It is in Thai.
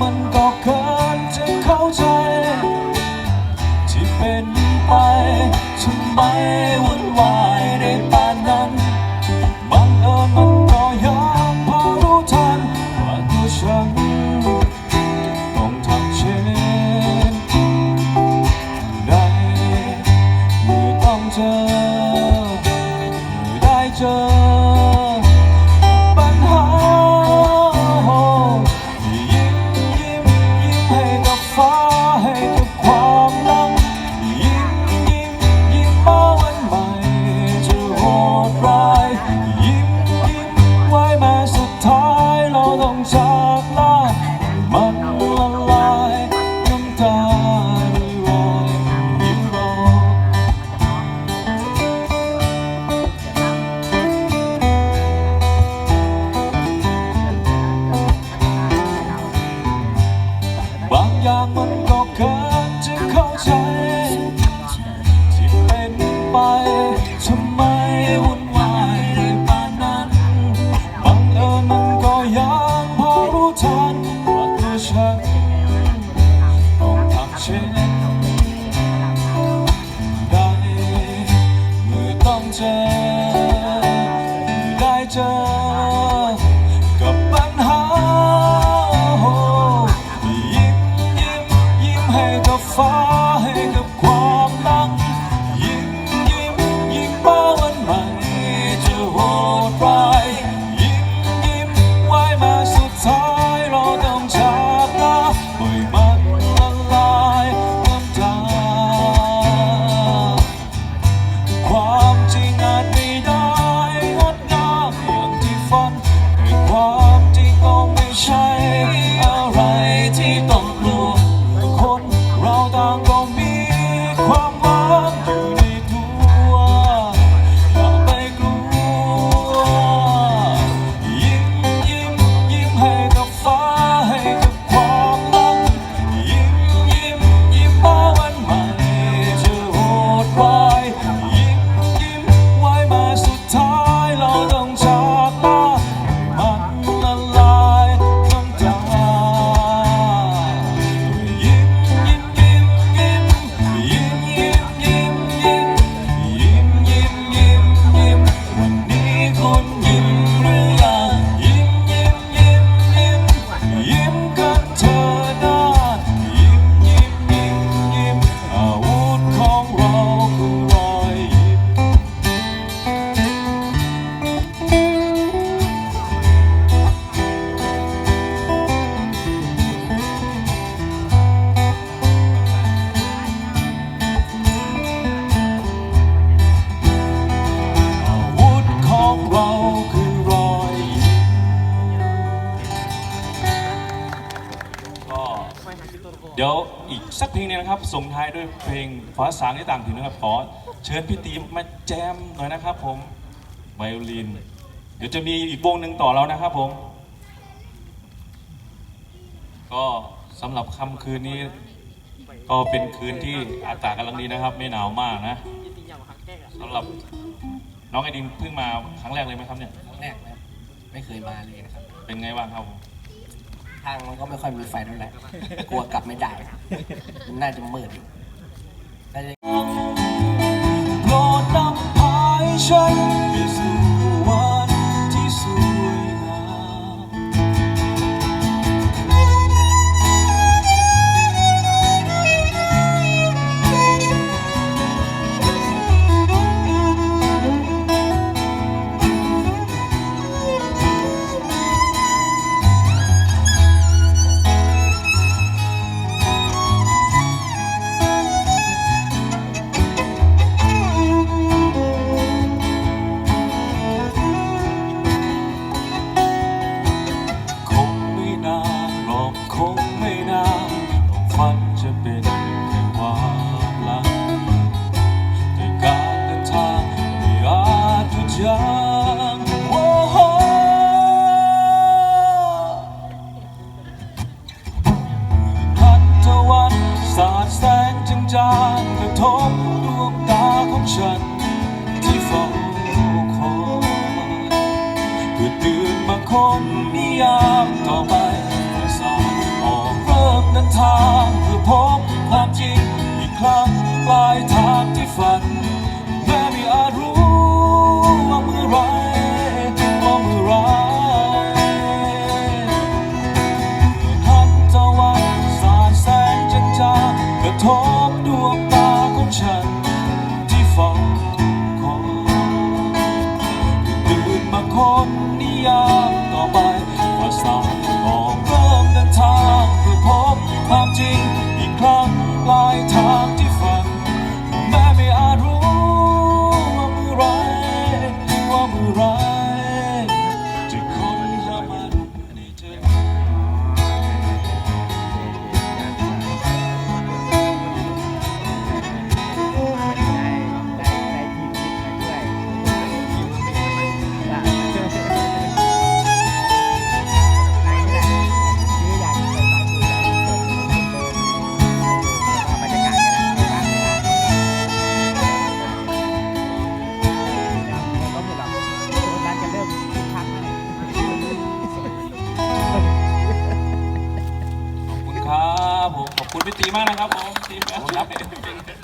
มันก็เกินจะเข้าใจ ที่เป็นไปทำไมวุ่นวาย 着期着个吻可花 เพลงหนึงนะครับส่งท้ายด้วยเพลงฟ้าสางในต่างถิ่นนะครับขอเชิญพี่ตีมาแจมหน่อยนะครับ ผมไวโอลิน เดี๋ยวจะมีอีกวงหนึ่งต่อแล้วนะครับผม ก็สำหรับค่ำคืนนี้ ก็เป็นคืนที่อากาศกำลังดีนะครับ ไม่หนาวมากนะสำหรับน้องไอดินเพิ่งมาครั้งแรกเลยไหมครับเนี่ยครั้งแรกนะครับไม่เคยมาเลยนะครับ เป็นไงบ้างครับผม ทางมันก็ไม่ค่อยมีไฟเท่าไหร่กลัวกลับไม่ได้ มันน่าจะมืดอยู่น่าจะ โปรดนำพาให้ฉันไปสู่วัน จหยุดยั้งโอ้โหพันตะวันสาดแสงจางๆกระทบดวงตาของฉัน ที่เฝ้าคอยเพื่อตื่นมาคนนิยามต่อไปสายออกเริ่มเดินทางเพื่อพบความจริงอีกครั้งปลายทาง tall. คุณพี่ตีมากนะครับผมตีมครับ